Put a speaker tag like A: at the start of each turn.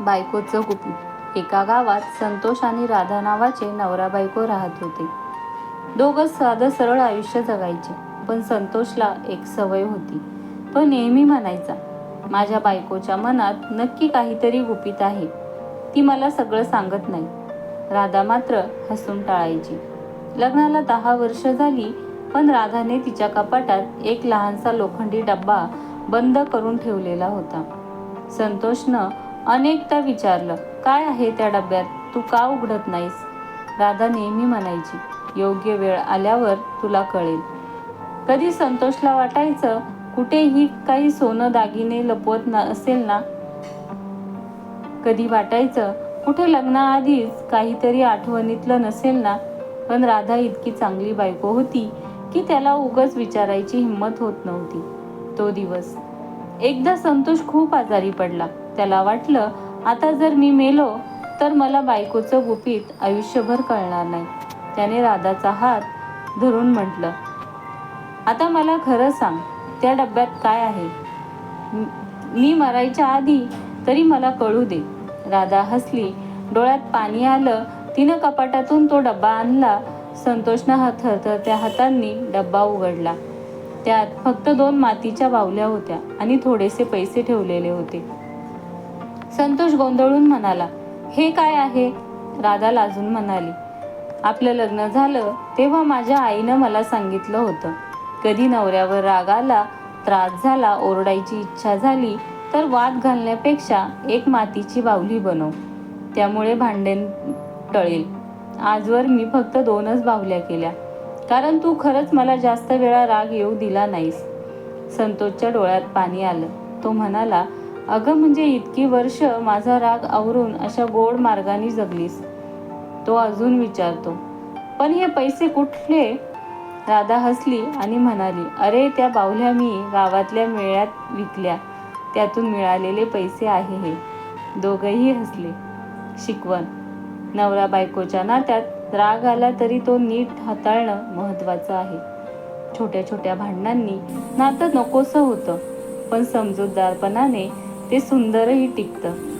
A: बायकोचं गुपित एका गावात संतोष आणि राधा नावाचे नवरा बायको राहत होते. दोघं साधं सरळ आयुष्य जगायचे पण संतोषला एक सवय होती. तो नेहमी म्हणायचा माझ्या बायकोच्या मनात नक्की काहीतरी गुपित आहे. ती मला सगळं सांगत नाही. राधा मात्र हसून टाळायची. लग्नाला दहा वर्ष झाली पण राधाने तिच्या कपाटात एक लहानसा लोखंडी डब्बा बंद करून ठेवलेला होता. संतोषनं अनेकदा विचारलं काय आहे त्या डब्यात? तू का उघडत नाहीस? राधा नेहमी म्हणायची योग्य वेळ आल्यावर तुला कळेल. कधी संतोषला वाटायचं कुठेही काही सोनं दागिने लपवत ना असेल ना? कधी वाटायचं कुठे लग्नाआधीच काहीतरी आठवणीतलं नसेल ना? पण राधा इतकी चांगली बायको होती की त्याला उगच विचारायची हिंमत होत नव्हती. तो दिवस. एकदा संतोष खूप आजारी पडला. त्याला वाटलं आता जर मी मेलो तर मला बायकोचं गुपित आयुष्यभर कळणार नाही. त्याने राधाचा हात धरून म्हटलं आता मला खरं सांग त्या डब्यात काय आहे? मी- मरायच्या आधी तरी मला कळू दे. राधा हसली. डोळ्यात पाणी आलं. तिनं कपाटातून तो डब्बा आणला. संतोषनं हा थरथरत्या हातांनी डब्बा उघडला. त्यात फक्त दोन मातीच्या बावल्या होत्या आणि थोडेसे पैसे ठेवलेले होते. संतोष गोंधळून म्हणाला हे काय आहे? राधा लाजून म्हणाली आपलं लग्न झालं तेव्हा माझ्या आईनं मला सांगितलं होतं. कधी नवऱ्यावर राग आला त्रास झाला ओरडायची इच्छा झाली तर वाद घालण्यापेक्षा एक मातीची बावली बनव. त्यामुळे भांडेन टळेल. आजवर मी फक्त दोनच बावल्या केल्या. कारण तू खरंच मला जास्त वेळा राग येऊ दिला नाहीस. संतोषच्या डोळ्यात पाणी आलं. तो म्हणाला अगं म्हणजे इतकी वर्ष माझा राग आवरून अशा गोड मार्गाने जगलीस. तो अजून विचारतो पण हे पैसे कुठले? राधा हसली आणि म्हणाली अरे त्या बावल्या मी गावातल्या मेळ्यात विकल्या. त्यातून मिळालेले पैसे आहे हे. दोघंही हसले. शिकवण. नवरा बायकोच्या नात्यात राग आला तरी तो नीट हाताळणं महत्त्वाचं आहे. छोट्या छोट्या भांडणांनी नातं नकोसं होतं पण समजूतदारपणाने ते सुंदरही टिकतं.